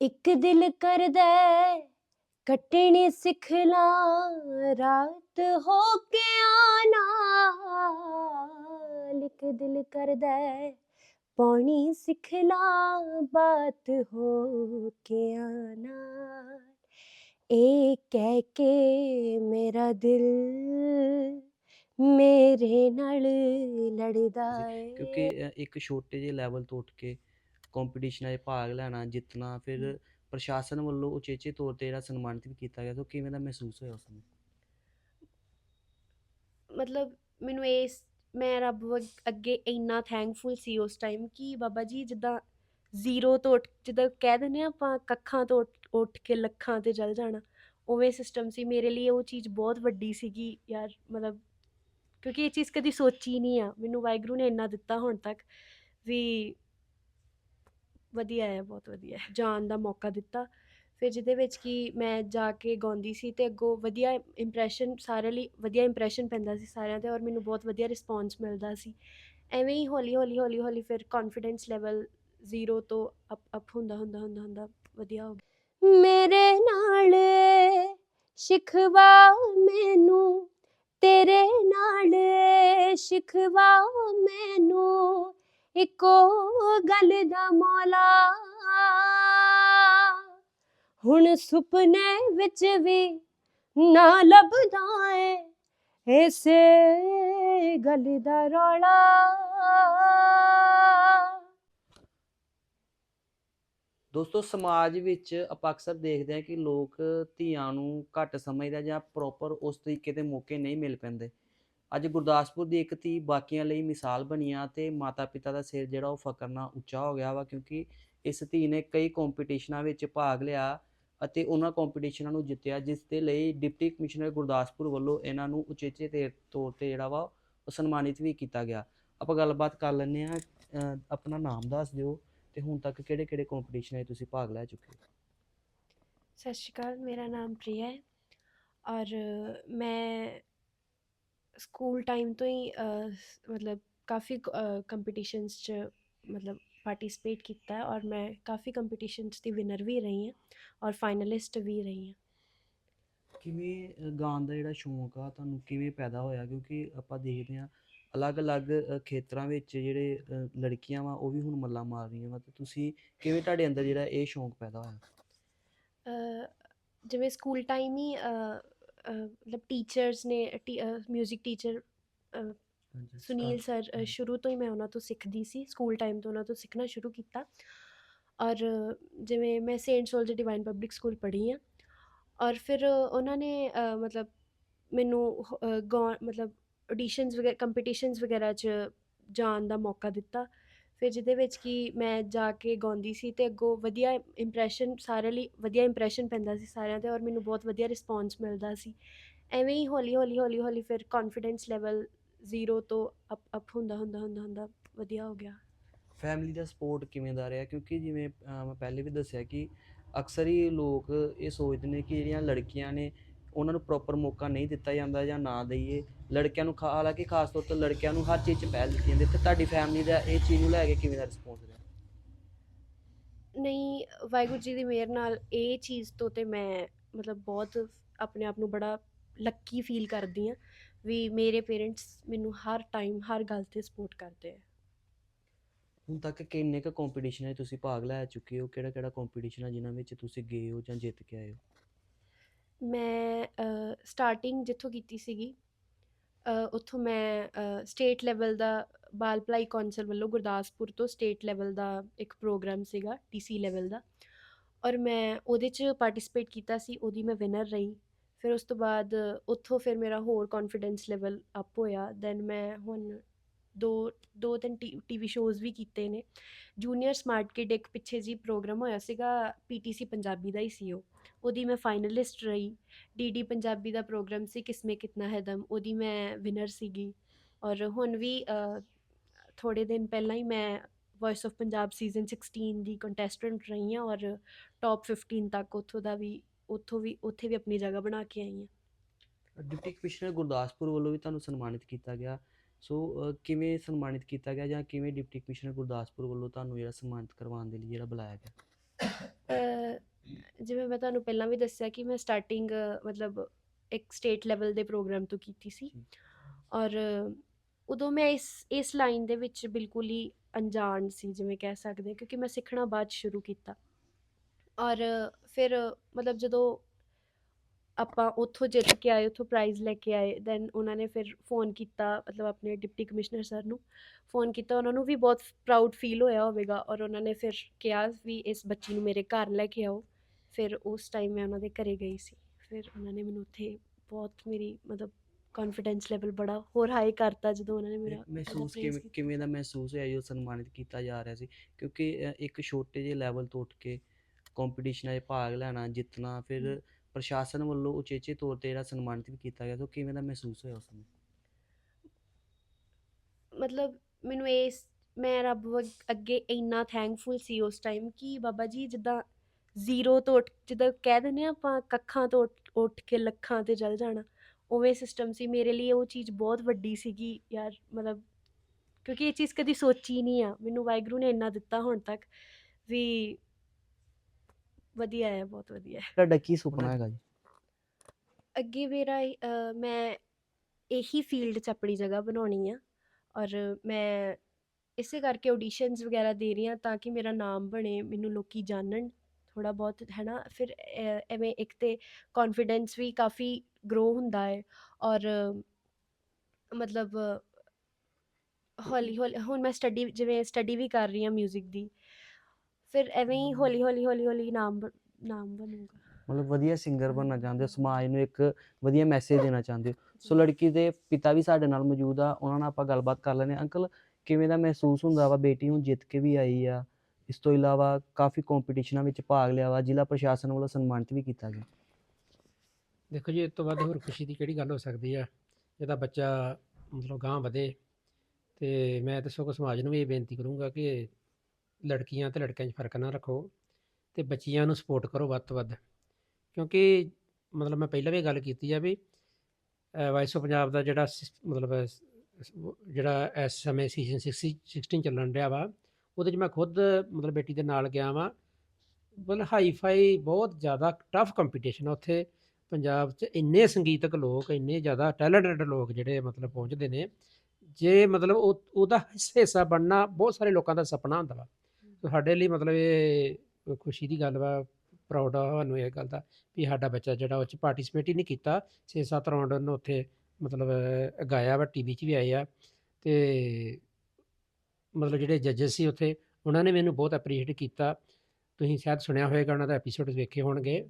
ਇੱਕ ਦਿਲ ਕਰਦਾ ਕੱਟਣੀ ਸਿੱਖ ਲਾਂ ਰਾਤ ਹੋ ਕੇ ਆਣਾ ਇੱਕ ਦਿਲ ਕਰਦਾ ਹੈ, ਪਾਉਣੀ ਸਿੱਖ ਲਾਂ ਬਾਤ ਹੋ ਕੇ ਆਣਾ ਇਹ ਕਹਿ ਕੇ ਮੇਰਾ ਦਿਲ ਮੇਰੇ ਨਾਲ ਲੜਦਾ ਏ ਕਿਉਂਕਿ ਇੱਕ ਛੋਟੇ ਜਿਹੇ ਲੈਵਲ ਤੋਂ ਉੱਠ ਕੇ ਕੰਪੀਟੀਸ਼ਨਾਂ 'ਚ ਭਾਗ ਲੈਣਾ ਜਿੱਤਣਾ ਫਿਰ ਪ੍ਰਸ਼ਾਸਨ ਵੱਲੋਂ ਉਚੇਚੇ ਤੌਰ ਤੇ ਜਿਹੜਾ ਸਨਮਾਨਿਤ ਵੀ ਕੀਤਾ ਗਿਆ ਤਾਂ ਕਿਵੇਂ ਦਾ ਮਹਿਸੂਸ ਹੋਇਆ ਉਸ ਸਮੇਂ? ਮਤਲਬ ਮੈਨੂੰ ਇਸ ਮੈਂ ਰੱਬ ਵ- ਅੱਗੇ ਇੰਨਾ ਥੈਂਕਫੁਲ ਸੀ ਉਸ ਟਾਈਮ ਕਿ ਬਾਬਾ ਜੀ ਜਿੱਦਾਂ ਜ਼ੀਰੋ ਤੋਂ ਉੱਠ ਜਿੱਦਾਂ ਕਹਿ ਦਿੰਦੇ ਆ ਆਪਾਂ ਕੱਖਾਂ ਤੋਂ ਉੱਠ- ਉੱਠ ਕੇ ਲੱਖਾਂ ਤੇ ਚੱਲ ਜਾਣਾ ਉਵੇਂ ਸਿਸਟਮ ਸੀ। ਮੇਰੇ ਲਈ ਉਹ ਚੀਜ਼ ਬਹੁਤ ਵੱਡੀ ਸੀਗੀ ਯਾਰ ਮਤਲਬ ਕਿਉਂਕਿ ਇਹ ਚੀਜ਼ ਕਦੀ ਸੋਚੀ ਨਹੀਂ ਆ। ਮੈਨੂੰ ਵਾਹਿਗੁਰੂ ਨੇ ਇੰਨਾ ਦਿੱਤਾ ਹੁਣ ਤੱਕ ਵੀ ਵਧੀਆ ਹੈ, ਬਹੁਤ ਵਧੀਆ ਹੈ। ਜਾਣ ਦਾ ਮੌਕਾ ਦਿੱਤਾ। ਫਿਰ ਜਿਹਦੇ ਵਿੱਚ ਕਿ ਮੈਂ ਜਾ ਕੇ ਗਾਉਂਦੀ ਸੀ ਤੇ ਅੱਗੋਂ ਵਧੀਆ ਇੰਪ੍ਰੈਸ਼ਨ ਸਾਰਿਆਂ ਲਈ ਵਧੀਆ ਇੰਪ੍ਰੈਸ਼ਨ ਪੈਂਦਾ ਸੀ ਸਾਰਿਆਂ ਤੇ ਔਰ ਮੈਨੂੰ ਬਹੁਤ ਵਧੀਆ ਰਿਸਪੌਂਸ ਮਿਲਦਾ ਸੀ। ਐਵੇਂ ਹੀ ਹੌਲੀ ਹੌਲੀ ਹੌਲੀ ਹੌਲੀ ਫਿਰ ਕੌਨਫੀਡੈਂਸ ਲੈਵਲ ਜ਼ੀਰੋ ਤੋਂ ਅਪ ਅਪ ਹੁੰਦਾ ਹੁੰਦਾ ਹੁੰਦਾ ਹੁੰਦਾ ਵਧੀਆ ਹੋ ਗਿਆ। ਮੇਰੇ ਨਾਲ ਸ਼ਿਕਵਾ ਮੈਨੂੰ, ਤੇਰੇ ਨਾਲ ਸ਼ਿਕਵਾ ਮੈਨੂੰ ਇੱਕੋ ਗੱਲ ਦਾ ਮੌਲਾ। ਹੁਣ ਸੁਪਨੇ ਵਿੱਚ ਵੀ ਨਾ ਲੱਭਦਾ ਏ ਇਸੇ ਗੱਲ ਦਾ ਰੌਲਾ। ਦੋਸਤੋ, ਸਮਾਜ ਵਿੱਚ ਆਪਾਂ ਅਕਸਰ ਦੇਖਦੇ ਹਾਂ ਕਿ ਲੋਕ ਧੀਆਂ ਨੂੰ ਘੱਟ ਸਮਝਦਾ ਜਾਂ ਪ੍ਰੋਪਰ ਉਸ ਤਰੀਕੇ ਦੇ ਮੌਕੇ ਨਹੀਂ ਮਿਲ ਪੈਂਦੇ। ਅੱਜ ਗੁਰਦਾਸਪੁਰ ਦੀ ਇੱਕ ਧੀ ਬਾਕੀਆਂ ਲਈ ਮਿਸਾਲ ਬਣੀ ਆ ਤੇ ਮਾਤਾ ਪਿਤਾ ਦਾ ਸਿਰ ਜਿਹੜਾ ਉਹ ਫਕਰ ਨਾਲ ਉੱਚਾ ਹੋ ਗਿਆ ਵਾ ਕਿਉਂਕਿ ਇਸ ਧੀ ਨੇ ਕਈ ਕੰਪੀਟੀਸ਼ਨਾਂ ਵਿੱਚ ਭਾਗ ਲਿਆ ਅਤੇ ਉਹਨਾਂ ਕੰਪੀਟੀਸ਼ਨਾਂ ਨੂੰ ਜਿੱਤਿਆ, ਜਿਸ ਦੇ ਲਈ ਡਿਪਟੀ ਕਮਿਸ਼ਨਰ ਗੁਰਦਾਸਪੁਰ ਵੱਲੋਂ ਇਹਨਾਂ ਨੂੰ ਉਚੇਚੇ ਤੇ ਤੌਰ ਤੇ ਜਿਹੜਾ ਵਾ ਉਹ ਸਨਮਾਨਿਤ ਵੀ ਕੀਤਾ ਗਿਆ। ਆਪਾਂ ਗੱਲਬਾਤ ਕਰ ਲੈਂਦੇ ਆ ਆਪਣਾ ਨਾਮ ਦੱਸ ਦਿਓ ਤੇ ਹੁਣ ਤੱਕ ਕਿਹੜੇ ਕਿਹੜੇ ਕੰਪੀਟੀਸ਼ਨਾਂ 'ਚ ਤੁਸੀਂ ਭਾਗ ਲੈ ਚੁੱਕੇ ਹੋ? ਸਤਿ ਸ਼੍ਰੀ ਅਕਾਲ, ਮੇਰਾ ਨਾਮ ਪ੍ਰਿਆ ਹੈ ਔਰ ਮੈਂ ਸਕੂਲ ਟਾਈਮ ਤੋਂ ਹੀ ਮਤਲਬ ਕਾਫੀ ਕੰਪੀਟੀਸ਼ਨਸ 'ਚ ਮਤਲਬ ਪਾਰਟਿਸਿਪੇਟ ਕੀਤਾ ਹੈ ਔਰ ਮੈਂ ਕਾਫੀ ਕੰਪੀਟੀਸ਼ਨਸ ਦੀ ਵਿਨਰ ਵੀ ਰਹੀ ਹਾਂ ਔਰ ਫਾਈਨਲਿਸਟ ਵੀ ਰਹੀ ਹਾਂ ਕਿਵੇਂ ਅ, ਗਾਉਣ ਦਾ ਜਿਹੜਾ ਸ਼ੌਂਕ ਆ ਤੁਹਾਨੂੰ ਕਿਵੇਂ ਪੈਦਾ ਹੋਇਆ ਕਿਉਂਕਿ ਆਪਾਂ ਦੇਖਦੇ ਹਾਂ ਅਲੱਗ-ਅਲੱਗ ਖੇਤਰਾਂ ਵਿੱਚ ਜਿਹੜੇ ਲੜਕੀਆਂ ਵਾ ਉਹ ਵੀ ਹੁਣ ਮੱਲਾਂ ਮਾਰ ਰਹੀਆਂ ਵਾ ਤੇ ਤੁਸੀਂ ਕਿਵੇਂ ਤੁਹਾਡੇ ਅੰਦਰ ਜਿਹੜਾ ਇਹ ਸ਼ੌਂਕ ਪੈਦਾ ਹੋਇਆ ਅ, ਜਿਵੇਂ ਸਕੂਲ ਟਾਈਮ ਹੀ ਮਤਲਬ ਟੀਚਰਸ ਨੇ ਮਿਊਜ਼ਿਕ ਟੀਚਰ ਸੁਨੀਲ ਸਰ। ਸ਼ੁਰੂ ਤੋਂ ਹੀ ਮੈਂ ਉਹਨਾਂ ਤੋਂ ਸਿੱਖਦੀ ਸੀ ਸਕੂਲ ਟਾਈਮ ਤੋਂ ਉਹਨਾਂ ਤੋਂ ਸਿੱਖਣਾ ਸ਼ੁਰੂ ਕੀਤਾ। ਔਰ ਜਿਵੇਂ ਮੈਂ Saint Soldier Divine Public School ਪੜ੍ਹੀ ਹਾਂ। ਔਰ ਫਿਰ ਉਹਨਾਂ ਨੇ ਮਤਲਬ ਮੈਨੂੰ ਮਤਲਬ ਆਡੀਸ਼ਨਸ ਵਗੈਰਾ ਕੰਪੀਟੀਸ਼ਨਸ ਵਗੈਰਾ 'ਚ ਜਾਣ ਦਾ ਮੌਕਾ ਦਿੱਤਾ। ਫਿਰ ਜਿਹਦੇ ਵਿੱਚ ਕਿ ਮੈਂ ਜਾ ਕੇ ਗਾਉਂਦੀ ਸੀ ਅਤੇ ਅੱਗੋਂ ਵਧੀਆ ਇੰਪਰੈਸ਼ਨ ਸਾਰਿਆਂ ਲਈ ਵਧੀਆ ਇੰਪਰੈਸ਼ਨ ਪੈਂਦਾ ਸੀ ਸਾਰਿਆਂ ਤੇ ਔਰ ਮੈਨੂੰ ਬਹੁਤ ਵਧੀਆ ਰਿਸਪੌਂਸ ਮਿਲਦਾ ਸੀ। ਐਵੇਂ ਹੀ ਹੌਲੀ ਹੌਲੀ ਹੌਲੀ ਹੌਲੀ ਫਿਰ ਕੌਨਫੀਡੈਂਸ ਲੈਵਲ ਜ਼ੀਰੋ ਤੋਂ ਅਪ ਅਪ ਹੁੰਦਾ ਹੁੰਦਾ ਹੁੰਦਾ ਹੁੰਦਾ ਵਧੀਆ ਹੋ ਗਿਆ। ਫੈਮਿਲੀ ਦਾ ਸਪੋਰਟ ਕਿਵੇਂ ਦਾ ਰਿਹਾ? ਕਿਉਂਕਿ ਜਿਵੇਂ ਮੈਂ ਪਹਿਲੇ ਵੀ ਦੱਸਿਆ ਕਿ ਅਕਸਰ ਹੀ ਲੋਕ ਇਹ ਸੋਚਦੇ ਨੇ ਕਿ ਜਿਹੜੀਆਂ ਲੜਕੀਆਂ ਨੇ ਉਹਨਾਂ ਨੂੰ ਪ੍ਰੋਪਰ ਮੌਕਾ ਨਹੀਂ ਦਿੱਤਾ ਜਾਂਦਾ ਜਾਂ ਨਾ ਦਈਏ। ਲੜਕਿਆਂ ਨੂੰ ਖਾ- ਹਾਲਾਂਕਿ ਖਾਸ ਤੌਰ ਤੇ ਲੜਕਿਆਂ ਨੂੰ ਹਰ ਚੀਜ਼ 'ਚ ਪਹਿਲ ਦਿੱਤੀ ਜਾਂਦੀ ਤੇ ਤੁਹਾਡੀ ਫੈਮਿਲੀ ਦਾ ਇਹ ਚੀਜ਼ ਨੂੰ ਲੈ ਕੇ ਕਿਵੇਂ ਦਾ ਰਿਸਪੌਂਸ ਰਿਹਾ? ਨਹੀਂ ਵਾਹਿਗੁਰੂ ਜੀ ਦੀ ਮਿਹਰ ਨਾਲ ਇਹ ਚੀਜ਼ ਤੋਂ ਤੇ ਮੈਂ ਮਤਲਬ ਬਹੁਤ ਆਪਣੇ ਆਪ ਨੂੰ ਬੜਾ ਲੱਕੀ ਫੀਲ ਕਰਦੀ ਹਾਂ ਵੀ ਮੇਰੇ ਪੇਰੈਂਟਸ ਮੈਨੂੰ ਹਰ ਟਾਈਮ ਹਰ ਗੱਲ ਤੇ ਸਪੋਰਟ ਕਰਦੇ ਆ। ਹੁਣ ਤੱਕ ਕਿੰਨੇ ਕੁ ਕੰਪੀਟੀਸ਼ਨਾਂ 'ਚ ਤੁਸੀਂ ਭਾਗ ਲੈ ਚੁੱਕੇ ਹੋ? ਕਿਹੜਾ ਕਿਹੜਾ ਕੰਪੀਟੀਸ਼ਨ ਆ ਜਿਨ੍ਹਾਂ ਵਿੱਚ ਤੁਸੀਂ ਗਏ ਹੋ ਜਾਂ ਜਿੱਤ ਕੇ ਆਏ ਹੋ? ਮੈਂ ਸਟਾਰਟਿੰਗ ਜਿੱਥੋਂ ਕੀਤੀ ਸੀਗੀ ਉੱਥੋਂ ਮੈਂ ਸਟੇਟ ਲੈਵਲ ਦਾ ਬਾਲ ਭਲਾਈ ਕੌਂਸਲ ਵੱਲੋਂ ਗੁਰਦਾਸਪੁਰ ਤੋਂ ਸਟੇਟ ਲੈਵਲ ਦਾ ਇੱਕ ਪ੍ਰੋਗਰਾਮ ਸੀਗਾ ਟੀਸੀ ਲੈਵਲ ਦਾ। ਔਰ ਮੈਂ ਉਹਦੇ 'ਚ ਪਾਰਟਿਸਿਪੇਟ ਕੀਤਾ ਸੀ, ਉਹਦੀ ਮੈਂ ਵਿਨਰ ਰਹੀ। ਫਿਰ ਉਸ ਤੋਂ ਬਾਅਦ ਉੱਥੋਂ ਫਿਰ ਮੇਰਾ ਹੋਰ ਕੌਨਫੀਡੈਂਸ ਲੈਵਲ ਅਪ ਹੋਇਆ। ਦੈਨ ਮੈਂ ਹੁਣ ਦੋ ਦੋ ਤਿੰਨ ਟੀਵੀ ਸ਼ੋਜ਼ ਵੀ ਕੀਤੇ ਨੇ। ਜੂਨੀਅਰ ਸਮਾਰਟ ਕਿਡ ਇੱਕ ਪਿੱਛੇ ਜੀ ਪ੍ਰੋਗਰਾਮ ਹੋਇਆ ਸੀਗਾ ਪੀਟੀਸੀ ਪੰਜਾਬੀ ਦਾ ਹੀ ਸੀ ਉਹ। ਉਹਦੀ ਮੈਂ ਫਾਈਨਲਿਸਟ ਰਹੀ। ਡੀਡੀ ਪੰਜਾਬੀ ਦਾ ਪ੍ਰੋਗਰਾਮ ਸੀ, ਕਿਸਮੇ ਕਿਤਨਾ ਹੈ ਦਮ, ਉਹਦੀ ਮੈਂ ਵਿਨਰ ਸੀਗੀ। ਔਰ ਹੁਣ ਵੀ ਥੋੜੇ ਦਿਨ ਪਹਿਲਾਂ ਹੀ ਮੈਂ ਵੌਇਸ ਆਫ ਪੰਜਾਬ ਸੀਜ਼ਨ 16 ਦੀ ਕੰਟੈਸਟੈਂਟ ਰਹੀ ਹਾਂ ਔਰ ਟੌਪ 15 ਤੱਕ ਉੱਥੋਂ ਦਾ ਵੀ, ਉੱਥੋਂ ਵੀ, ਉੱਥੇ ਵੀ ਆਪਣੀ ਜਗ੍ਹਾ ਬਣਾ ਕੇ ਆਈ ਹਾਂ। ਡਿਪਟੀ ਕਮਿਸ਼ਨਰ ਗੁਰਦਾਸਪੁਰ ਵੱਲੋਂ ਵੀ ਤੁਹਾਨੂੰ ਸਨਮਾਨਿਤ ਕੀਤਾ ਗਿਆ। ਸੋ ਕਿਵੇਂ ਸਨਮਾਨਿਤ ਕੀਤਾ ਗਿਆ ਜਾਂ ਕਿਵੇਂ ਡਿਪਟੀ ਕਮਿਸ਼ਨਰ ਗੁਰਦਾਸਪੁਰ ਵੱਲੋਂ ਤੁਹਾਨੂੰ ਜਿਹੜਾ ਸਨਮਾਨਿਤ ਕਰਵਾਉਣ ਦੇ ਲਈ ਜਿਹੜਾ ਬੁਲਾਇਆ ਗਿਆ? ਜਿਵੇਂ ਮੈਂ ਤੁਹਾਨੂੰ ਪਹਿਲਾਂ ਵੀ ਦੱਸਿਆ ਕਿ ਮੈਂ ਸਟਾਰਟਿੰਗ ਮਤਲਬ ਇੱਕ ਸਟੇਟ ਲੈਵਲ ਦੇ ਪ੍ਰੋਗਰਾਮ ਤੋਂ ਕੀਤੀ ਸੀ। ਔਰ ਉਦੋਂ ਮੈਂ ਇਸ ਇਸ ਲਾਈਨ ਦੇ ਵਿੱਚ ਬਿਲਕੁਲ ਹੀ ਅਣਜਾਣ ਸੀ ਜਿਵੇਂ ਕਹਿ ਸਕਦੇ ਹਾਂ, ਕਿਉਂਕਿ ਮੈਂ ਸਿੱਖਣਾ ਬਾਅਦ ਸ਼ੁਰੂ ਕੀਤਾ। ਔਰ ਫਿਰ ਮਤਲਬ ਜਦੋਂ ਆਪਾਂ ਉੱਥੋਂ ਜਿੱਤ ਕੇ ਆਏ ਉੱਥੋਂ ਪ੍ਰਾਈਜ਼ ਲੈ ਕੇ ਆਏ ਦੈਨ ਉਹਨਾਂ ਨੇ ਫਿਰ ਫੋਨ ਕੀਤਾ ਮਤਲਬ ਆਪਣੇ ਡਿਪਟੀ ਕਮਿਸ਼ਨਰ ਸਰ ਨੂੰ ਫੋਨ ਕੀਤਾ ਉਹਨਾਂ ਨੂੰ ਵੀ ਬਹੁਤ ਪ੍ਰਾਊਡ ਫੀਲ ਹੋਇਆ ਹੋਵੇਗਾ ਔਰ ਉਹਨਾਂ ਨੇ ਫਿਰ ਕਿਹਾ ਵੀ ਇਸ ਬੱਚੀ ਨੂੰ ਮੇਰੇ ਘਰ ਲੈ ਕੇ ਆਓ। ਫਿਰ ਉਸ ਟਾਈਮ ਮੈਂ ਉਹਨਾਂ ਦੇ ਘਰੇ ਗਈ ਸੀ। ਫਿਰ ਉਹਨਾਂ ਨੇ ਮੈਨੂੰ ਉੱਥੇ ਬਹੁਤ ਮੇਰੀ ਮਤਲਬ ਕੌਨਫੀਡੈਂਸ ਲੈਵਲ ਬੜਾ ਹੋਰ ਹਾਈ ਕਰਤਾ ਜਦੋਂ ਉਹਨਾਂ ਨੇ ਮੇਰਾ ਮਹਿਸੂਸ ਕਿਵੇਂ। ਕਿਵੇਂ ਦਾ ਮਹਿਸੂਸ ਹੋਇਆ ਜਦੋਂ ਸਨਮਾਨਿਤ ਕੀਤਾ ਜਾ ਰਿਹਾ ਸੀ? ਕਿਉਂਕਿ ਇੱਕ ਛੋਟੇ ਜਿਹੇ ਲੈਵਲ ਤੋਂ ਉੱਠ ਕੇ ਕੰਪੀਟੀਸ਼ਨਾਂ 'ਚ ਭਾਗ ਲੈਣਾ ਜਿੱਤਣਾ ਫਿਰ ਪ੍ਰਸ਼ਾਸਨ ਵੱਲੋਂ ਉਚੇਚੇ ਤੌਰ ਤੇ ਜਿਹੜਾ ਸਨਮਾਨਿਤ ਵੀ ਕੀਤਾ ਗਿਆ ਸੋ ਕਿਵੇਂ ਦਾ ਮਹਿਸੂਸ ਹੋਇਆ ਉਸ ਸਮੇਂ? ਮਤਲਬ ਮੈਨੂੰ ਇਸ ਮੈਂ ਰੱਬ ਵ, ਅੱਗੇ ਇੰਨਾ ਥੈਂਕਫੁਲ ਸੀ ਉਸ ਟਾਈਮ ਕਿ ਬਾਬਾ ਜੀ ਜਿੱਦਾਂ ਜ਼ੀਰੋ ਤੋਂ ਉੱਠ, ਜਿੱਦਾਂ ਕਹਿ ਦਿੰਦੇ ਆ ਆਪਾਂ ਕੱਖਾਂ ਤੋਂ ਉੱਠ- ਉੱਠ ਕੇ ਲੱਖਾਂ ਤੇ ਚੱਲ ਜਾਣਾ, ਉਵੇਂ ਸਿਸਟਮ ਸੀ। ਮੇਰੇ ਲਈ ਉਹ ਚੀਜ਼ ਬਹੁਤ ਵੱਡੀ ਸੀਗੀ ਯਾਰ, ਮਤਲਬ ਕਿਉਂਕਿ ਇਹ ਚੀਜ਼ ਕਦੀ ਸੋਚੀ ਨਹੀਂ ਆ। ਮੈਨੂੰ ਵਾਹਿਗੁਰੂ ਨੇ ਇੰਨਾ ਦਿੱਤਾ ਹੁਣ ਤੱਕ ਵੀ ਵਧੀਆ ਹੈ ਬਹੁਤ ਵਧੀਆ ਹੈ। ਤੁਹਾਡਾ ਕੀ ਸੁਪਨਾ ਹੈਗਾ ਜੀ? ਅੱਗੇ ਮੇਰਾ ਇਹ, ਮੈਂ ਇਹੀ ਫੀਲਡ 'ਚ ਆਪਣੀ ਜਗ੍ਹਾ ਬਣਾਉਣੀ ਆ ਔਰ ਮੈਂ ਇਸੇ ਕਰਕੇ ਆਡੀਸ਼ਨਸ ਵਗੈਰਾ ਦੇ ਰਹੀ ਹਾਂ ਤਾਂ ਕਿ ਮੇਰਾ ਨਾਮ ਬਣੇ ਮੈਨੂੰ ਲੋਕੀ ਜਾਣਨ ਥੋੜਾ ਬਹੁਤ ਹੈ ਨਾ? ਫਿਰ ਐਵੇਂ ਇੱਕ ਤੇ ਕੌਨਫੀਡੈਂਸ ਵੀ ਕਾਫੀ ਗਰੋ ਹੁੰਦਾ ਹੈ ਔਰ ਮਤਲਬ ਹੌਲੀ ਹੌਲੀ ਹੁਣ ਮੈਂ ਸਟੱਡੀ ਜਿਵੇਂ ਸਟੱਡੀ ਵੀ ਕਰ ਰਹੀ ਹਾਂ 뮤직 ਦੀ ਫਿਰ ਐਵੇਂ ਹੀ ਹੌਲੀ ਹੌਲੀ ਹੌਲੀ ਹੌਲੀ ਨਾਮ ਬ- ਨਾਮ ਬਣੂਗਾ। ਮਤਲਬ ਵਧੀਆ ਸਿੰਗਰ ਬਣਨਾ ਚਾਹੁੰਦੇ ਹੋ ਸਮਾਜ ਨੂੰ ਇੱਕ ਵਧੀਆ ਮੈਸੇਜ ਦੇਣਾ ਚਾਹੁੰਦੇ ਹੋ। ਸੋ ਲੜਕੀ ਦੇ ਪਿਤਾ ਵੀ ਸਾਡੇ ਨਾਲ ਮੌਜੂਦ ਆ ਉਹਨਾਂ ਨਾਲ ਆਪਾਂ ਗੱਲਬਾਤ ਕਰ ਲੈਂਦੇ ਹਾਂ। ਅੰਕਲ ਕਿਵੇਂ ਦਾ ਮਹਿਸੂਸ ਹੁੰਦਾ ਵਾ? ਬੇਟੀ ਹੁਣ ਜਿੱਤ ਕੇ ਵੀ ਆਈ ਆ। ਇਸ ਤੋਂ ਇਲਾਵਾ ਕਾਫੀ ਕੰਪੀਟੀਸ਼ਨਾਂ ਵਿੱਚ ਭਾਗ ਲਿਆ ਵਾ ਜ਼ਿਲ੍ਹਾ ਪ੍ਰਸ਼ਾਸਨ ਵੱਲੋਂ ਸਨਮਾਨਿਤ ਵੀ ਕੀਤਾ ਗਿਆ। ਦੇਖੋ ਜੀ ਇਸ ਤੋਂ ਵੱਧ ਹੋਰ ਖੁਸ਼ੀ ਦੀ ਕਿਹੜੀ ਗੱਲ ਹੋ ਸਕਦੀ ਆ? ਜਿਹਦਾ ਬੱਚਾ ਮਤਲਬ ਗਾਂਹ ਵਧੇ ਤੇ ਮੈਂ ਤਾਂ ਸਗੋਂ ਸਮਾਜ ਨੂੰ ਵੀ ਇਹ ਬੇਨਤੀ ਕਰੂੰਗਾ ਕਿ ਲੜਕੀਆਂ ਤੇ ਲੜਕਿਆਂ 'ਚ ਫ਼ਰਕ ਨਾ ਰੱਖੋ ਤੇ ਬੱਚੀਆਂ ਨੂੰ ਸਪੋਰਟ ਕਰੋ ਵੱਧ ਤੋਂ ਵੱਧ। ਕਿਉਂਕਿ ਮਤਲਬ ਮੈਂ ਪਹਿਲਾਂ ਵੀ ਗੱਲ ਕੀਤੀ ਆ ਵੀ ਵਾਇਸ ਆਫ ਪੰਜਾਬ ਦਾ ਜਿਹੜਾ ਸਿਸ- ਮਤਲਬ ਅਹ, ਸ- ਉਹ ਜਿਹੜਾ ਇਸ ਸਮੇਂ ਸੀਜ਼ਨ 16 ਚੱਲਣ ਰਿਹਾ ਵਾ ਉਹਦੇ 'ਚ ਮੈਂ ਖੁਦ ਮਤਲਬ ਬੇਟੀ ਦੇ ਨਾਲ ਗਿਆ ਵਾਂ। ਮਤਲਬ ਹਾਈਫਾਈ ਬਹੁਤ ਜ਼ਿਆਦਾ ਟਫ ਕੰਪੀਟੀਸ਼ਨ ਆ ਉੱਥੇ ਪੰਜਾਬ 'ਚ। ਇੰਨੇ ਸੰਗੀਤਕ ਲੋਕ ਇੰਨੇ ਜ਼ਿਆਦਾ ਟੈਲੈਂਟਡ ਲੋਕ ਜਿਹੜੇ ਮਤਲਬ ਪਹੁੰਚਦੇ ਨੇ ਜੇ ਮਤਲਬ ਉਹ ਉਹਦਾ ਹਿੱਸਾ ਬਣਨਾ ਬਹੁਤ ਸਾਰੇ ਲੋਕਾਂ ਦਾ ਸੁਪਨਾ ਹੁੰਦਾ ਵਾ। ਸਾਡੇ ਲਈ ਮਤਲਬ ਇਹ ਖੁਸ਼ੀ ਦੀ ਗੱਲ ਵਾ ਪ੍ਰਾਊਡ ਆ ਸਾਨੂੰ ਇਹ ਗੱਲ ਦਾ, ਵੀ ਸਾਡਾ ਬੱਚਾ ਜਿਹੜਾ ਉਹ 'ਚ ਪਾਰਟਿਸਿਪੇਟ ਹੀ ਨਹੀਂ ਕੀਤਾ। 6-7 ਰਾਉਂਡ ਉਹਨੂੰ ਉੱਥੇ ਮਤਲਬ ਗਾਇਆ ਵਾ ਟੀਵੀ 'ਚ ਵੀ ਆਏ ਆ। ਤੇ ਮਤਲਬ ਜਿਹੜੇ ਜੱਜਸ ਸੀ ਉੱਥੇ, ਉਹਨਾਂ ਨੇ ਮੈਨੂੰ ਬਹੁਤ ਐਪਰੀਸ਼ੀਏਟ ਕੀਤਾ। ਤੁਸੀਂ ਸ਼ਾਇਦ ਸੁਣਿਆ ਹੋਵੇਗਾ, ਉਹਨਾਂ ਦਾ ਐਪੀਸੋਡ ਵੇਖੇ ਹੋਣਗੇ।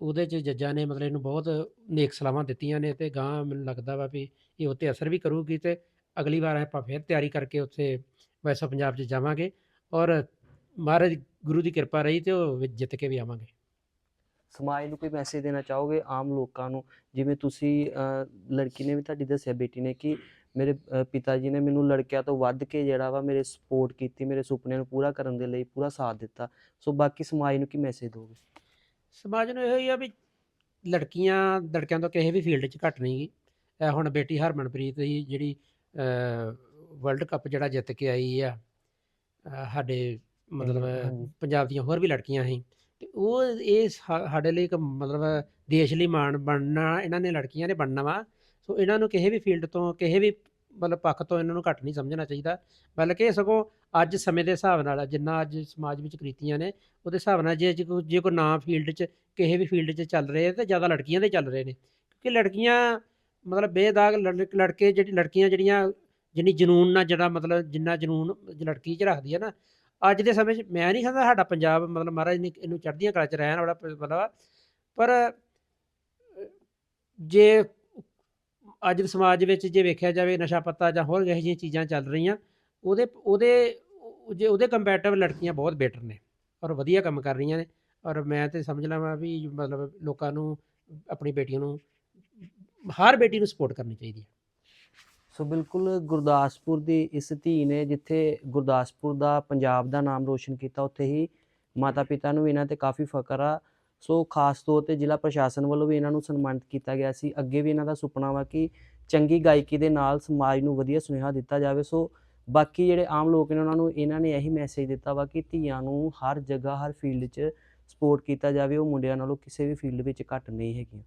ਉਹਦੇ 'ਚ ਜੱਜਾਂ ਨੇ ਮਤਲਬ ਇਹਨੂੰ ਬਹੁਤ ਨੇਕ ਸਲਾਹਾਂ ਦਿੱਤੀਆਂ ਨੇ ਤੇ ਗਾਂ ਮੈਨੂੰ ਲੱਗਦਾ ਵਾ ਵੀ ਇਹ ਉੱਤੇ ਅਸਰ ਵੀ ਕਰੂਗੀ ਤੇ ਅਗਲੀ ਵਾਰ ਆਪਾਂ ਫਿਰ ਤਿਆਰੀ ਕਰਕੇ ਉੱਥੇ ਵੈਸਾ ਪੰਜਾਬ 'ਚ ਜਾਵਾਂਗੇ। ਔਰ ਮਹਾਰਾਜ ਗੁਰੂ ਦੀ ਕਿਰਪਾ ਰਹੀ ਤੇ ਉਹ ਜਿੱਤ ਕੇ ਵੀ ਆਵਾਂਗੇ। ਸਮਾਜ ਨੂੰ ਕੋਈ ਮੈਸੇਜ ਦੇਣਾ ਚਾਹੋਗੇ ਆਮ ਲੋਕਾਂ ਨੂੰ? ਜਿਵੇਂ ਤੁਸੀਂ ਲੜਕੀ ਨੇ ਵੀ ਤੁਹਾਡੀ ਦੱਸਿਆ ਬੇਟੀ ਨੇ ਕਿ ਮੇਰੇ ਪਿਤਾ ਜੀ ਨੇ ਮੈਨੂੰ ਲੜਕਿਆਂ ਤੋਂ ਵੱਧ ਕੇ ਜਿਹੜਾ ਵਾ ਮੇਰੇ ਸਪੋਰਟ ਕੀਤੀ ਮੇਰੇ ਸੁਪਨਿਆਂ ਨੂੰ ਪੂਰਾ ਕਰਨ ਦੇ ਲਈ ਪੂਰਾ ਸਾਥ ਦਿੱਤਾ। ਸੋ ਬਾਕੀ ਸਮਾਜ ਨੂੰ ਕੀ ਮੈਸੇਜ ਦੋਗੇ ਸਮਾਜ ਨੂੰ ਇਹੋ ਹੀ ਆ ਵੀ ਲੜਕੀਆਂ ਲੜਕਿਆਂ ਤੋਂ ਕਿਸੇ ਵੀ ਫੀਲਡ 'ਚ ਘੱਟ ਨਹੀਂ। ਇਹ ਹੁਣ ਬੇਟੀ ਹਰਮਨਪ੍ਰੀਤ ਦੀ ਜਿਹੜੀ ਵਰਲਡ ਕੱਪ ਜਿਹੜਾ ਜਿੱਤ ਕੇ ਆਈ ਆ ਸਾਡੇ ਮਤਲਬ। ਪੰਜਾਬ ਦੀਆਂ ਹੋਰ ਵੀ ਲੜਕੀਆਂ ਸੀ ਤੇ ਉਹ ਇਹ ਸਾ- ਸਾਡੇ ਲਈ ਇੱਕ ਮਤਲਬ ਦੇਸ਼ ਲਈ ਮਾਣ ਬਣਨਾ ਇਹਨਾਂ ਨੇ ਲੜਕੀਆਂ ਨੇ ਬਣਨਾ ਵਾ। ਸੋ ਇਹਨਾਂ ਨੂੰ ਕਿਸੇ ਵੀ ਫੀਲਡ ਤੋਂ ਕਿਸੇ ਵੀ ਮਤਲਬ ਪੱਖ ਤੋਂ ਇਹਨਾਂ ਨੂੰ ਘੱਟ ਨਹੀਂ ਸਮਝਣਾ ਚਾਹੀਦਾ। ਬਲਕਿ ਇਹ ਸਗੋਂ ਅੱਜ ਸਮੇਂ ਦੇ ਹਿਸਾਬ ਨਾਲ ਜਿੰਨਾ ਅੱਜ ਸਮਾਜ ਵਿੱਚ ਕ੍ਰਿਤੀਆਂ ਨੇ ਉਹਦੇ ਹਿਸਾਬ ਨਾਲ ਜੇ ਜੇ ਕੋਈ ਜੇ ਕੋਈ ਨਾ ਫੀਲਡ 'ਚ ਕਿਸੇ ਵੀ ਫੀਲਡ 'ਚ ਚੱਲ ਰਹੇ ਤੇ ਜ਼ਿਆਦਾ ਲੜਕੀਆਂ ਦੇ ਚੱਲ ਰਹੇ ਨੇ। ਕਿਉਂਕਿ ਲੜਕੀਆਂ ਮਤਲਬ ਬੇਦਾਗ ਲੜ- ਲੜਕੇ ਜਿਹੜੀ ਲੜਕੀਆਂ ਜਿਹੜੀਆਂ ਜਿੰਨੀ ਜਨੂਨ ਨਾਲ ਜਿਹੜਾ ਮਤਲਬ ਜਿੰਨਾ ਜਨੂਨ ਲੜਕੀ 'ਚ ਰੱਖਦੀ ਹੈ ਨਾ ਅੱਜ ਦੇ ਸਮੇਂ 'ਚ ਮੈਂ ਨਹੀਂ ਕਹਿੰਦਾ ਸਾਡਾ ਪੰਜਾਬ ਮਤਲਬ ਮਹਾਰਾਜ ਨੇ ਇਹਨੂੰ ਚੜ੍ਹਦੀਆਂ ਕਲਾ 'ਚ ਰਹਿਣ ਵਾਲਾ ਪ- ਮਤਲਬ ਪਰ ਜੇ ਅੱਜ ਦੇ ਸਮਾਜ ਵਿੱਚ ਜੇ ਵੇਖਿਆ ਜਾਵੇ, ਨਸ਼ਾ ਪੱਤਾ ਜਾਂ ਹੋਰ ਇਹੋ ਜਿਹੀਆਂ ਚੀਜ਼ਾਂ ਚੱਲ ਰਹੀਆਂ, ਉਹਦੇ ਉਹਦੇ, ਜੇ ਉਹਦੇ ਕੰਪੈਰੀਟਿਵ ਲੜਕੀਆਂ ਬਹੁਤ ਬੈਟਰ ਨੇ ਔਰ ਵਧੀਆ ਕੰਮ ਕਰ ਰਹੀਆਂ ਨੇ। ਔਰ ਮੈਂ ਤੇ ਸਮਝ ਲਵਾਂ ਵੀ ਮਤਲਬ ਲੋਕਾਂ ਨੂੰ, ਆਪਣੀ ਬੇਟੀਆਂ ਨੂੰ, ਹਰ ਬੇਟੀ ਨੂੰ ਸਪੋਰਟ ਕਰਨੀ ਚਾਹੀਦੀ ਹੈ। ਸੋ ਬਿਲਕੁਲ ਗੁਰਦਾਸਪੁਰ ਦੀ ਇਸ ਧੀ ਨੇ ਜਿੱਥੇ ਗੁਰਦਾਸਪੁਰ ਦਾ ਪੰਜਾਬ ਦਾ ਨਾਮ ਰੋਸ਼ਨ ਕੀਤਾ, ਉੱਥੇ ਹੀ ਮਾਤਾ ਪਿਤਾ ਨੂੰ ਇਹਨਾਂ ਤੇ ਕਾਫੀ ਫਖਰ ਆ। ਸੋ ਖਾਸ ਤੌਰ ਤੇ ਜ਼ਿਲ੍ਹਾ ਪ੍ਰਸ਼ਾਸਨ ਵੱਲੋਂ ਵੀ ਇਹਨਾਂ ਨੂੰ ਸਨਮਾਨਿਤ ਕੀਤਾ ਗਿਆ ਸੀ। ਅੱਗੇ ਵੀ ਇਹਨਾਂ ਦਾ ਸੁਪਨਾ ਵਾ ਕਿ ਚੰਗੀ ਗਾਇਕੀ ਦੇ ਨਾਲ ਸਮਾਜ ਨੂੰ ਵਧੀਆ ਸੁਨੇਹਾ ਦਿੱਤਾ ਜਾਵੇ। ਸੋ ਬਾਕੀ ਜਿਹੜੇ ਆਮ ਲੋਕ ਨੇ ਉਹਨਾਂ ਨੂੰ ਇਹਨਾਂ ਨੇ ਇਹੀ ਮੈਸੇਜ ਦਿੱਤਾ ਵਾ ਕਿ ਧੀਆਂ ਨੂੰ ਹਰ ਜਗ੍ਹਾ, ਹਰ ਫੀਲਡ 'ਚ ਸਪੋਰਟ ਕੀਤਾ ਜਾਵੇ। ਉਹ ਮੁੰਡਿਆਂ ਨਾਲੋਂ ਕਿਸੇ ਵੀ ਫੀਲਡ ਵਿੱਚ ਘੱਟ ਨਹੀਂ ਹੈਗੀਆਂ।